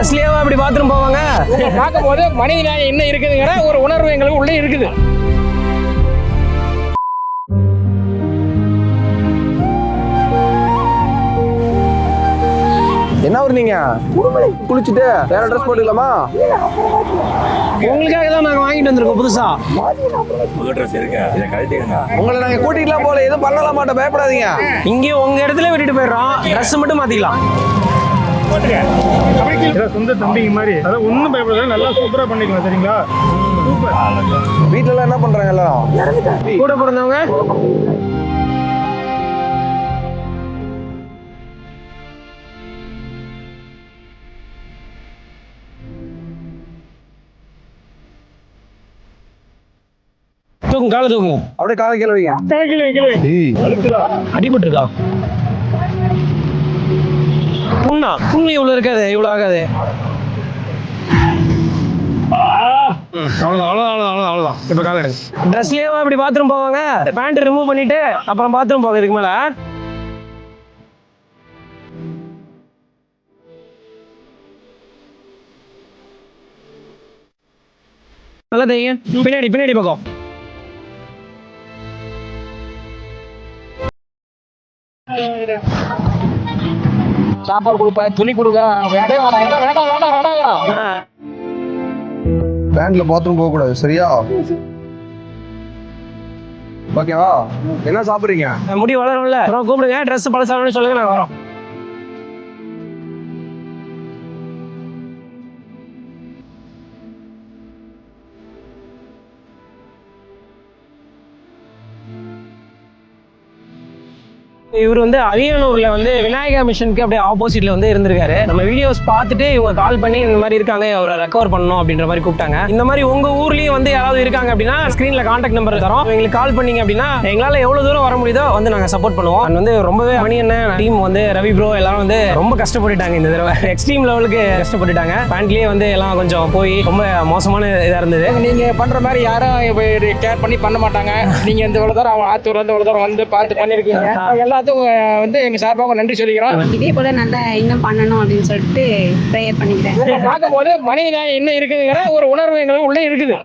ட்ரெஸ்லயே அப்படி பாத்ரூம் போவாங்க? பார்க்கும்போது மனித நியாயம் என்ன இருக்குதுங்கிற ஒரு உணர்வு எங்களுக்கு உள்ளே இருக்குது. என்ன ஊர் நீங்க? குளிச்சுட்டு வேற ட்ரெஸ் போட்டுக்கலாமா? உங்களுக்காக தான் நாங்க வாங்கிட்டு வந்திருக்கோம் புதுசா. உங்களை நாங்க கூட்டிட்டுலாம் போல எதுவும் பண்ணலாம் மாட்டோம் பயப்படாதீங்க. இங்கே உங்க இடத்துல விட்டுட்டு போயிடுறோம். ட்ரெஸ் மட்டும் மாத்திக்கலாம். இதான் சொந்த தம்பிங்க மாதிரி. அதான் ஒன்றும் பயப்படாத நல்லா சூப்பரா பண்ணிக்கலாம் சரிங்களா? வீட்ல எல்லாம் என்ன பண்றாங்க எல்லாரும் கூட பிறந்தவங்க? தூக்கும் கால தூக்கும். அப்படியே காலை கீழ வைங்க. புண்ணா புண்ணு இவ்வளவு இருக்காது இவ்வளவு ஆகாது. அவ்வளோதான் அவ்வளோதான் அவ்வளோதான் அவ்வளோதான் இப்போ காலை எடுங்க. ட்ரெஸ்லயே அப்படி பாத்ரூம் போவாங்க? பேண்ட் ரிமூவ் பண்ணிட்டு அப்புறம் பாத்ரூம் போக இதுக்கு மேல. நல்லா தெரியுங்க பின்னாடி பின்னாடி பக்கம். சாப்பாடு கொடுப்பா துணி கொடுக்க வேண்டாம் வேண்டாம் வேண்டாம் வேண்டாம் வேண்டாம் பேண்ட்ல பாத்ரூம் போக கூடாது சரியா? ஓகேவா என்ன சாப்பிடுறீங்க? முடி வளரும்ல. கூப்பிடுங்க ட்ரெஸ் பழசாகணும்னு சொல்லுங்க நாங்கள் வரோம் இவர் வந்து அரியனூர்ல வந்து விநாயகா மிஷனுக்கு அப்படியே ஆப்போசிட்ல வந்து இருந்திருக்காரு. நம்ம வீடியோஸ் பார்த்துட்டு இவங்க கால் பண்ணி இந்த மாதிரி இருக்காங்க அவரை ரெக்கவர் பண்ணணும் அப்படின்ற மாதிரி கூப்பிட்டாங்க. இந்த மாதிரி உங்க ஊர்லயும் வந்து யாராவது இருக்காங்க அப்படின்னா ஸ்கிரீன்ல கான்டாக்ட் நம்பர் தரோம். எங்களுக்கு கால் பண்ணீங்க அப்படின்னா எங்களால எவ்வளவு தூரம் வர முடியுதோ வந்து நாங்க சப்போர்ட் பண்ணுவோம். And வந்து ரொம்பவே மணி என்ன டீம் வந்து ரவி ப்ரோ எல்லாரும் வந்து ரொம்ப கஷ்டப்பட்டுட்டாங்க இந்த தடவை. எக்ஸ்ட்ரீம் லெவலுக்கு கஷ்டப்பட்டுட்டாங்க. பேண்ட்லயே வந்து எல்லாம் கொஞ்சம் போய் ரொம்ப மோசமான இதா இருந்தது. நீங்க பண்ற மாதிரி யாரும் கேர் பண்ணி பண்ண மாட்டாங்க. நீங்க இந்த இவ்வளவு தூரம் ஆத்தூர்ல இருந்து இவ்வளவு தூரம் வந்து பார்த்து பண்ணிருக்கீங்க. எல்லாத்துக்கும் வந்து எங்க சார்பாக நன்றி சொல்லிக்கிறோம். இதே போல நல்லா இன்னும் பண்ணணும் அப்படின்னு சொல்லிட்டு ப்ரேயர் பண்ணிக்கிறேன். பார்க்கும்போது மனித என்ன இருக்குதுங்கிற ஒரு உணர்வு எங்களுக்கு உள்ளே இருக்குது.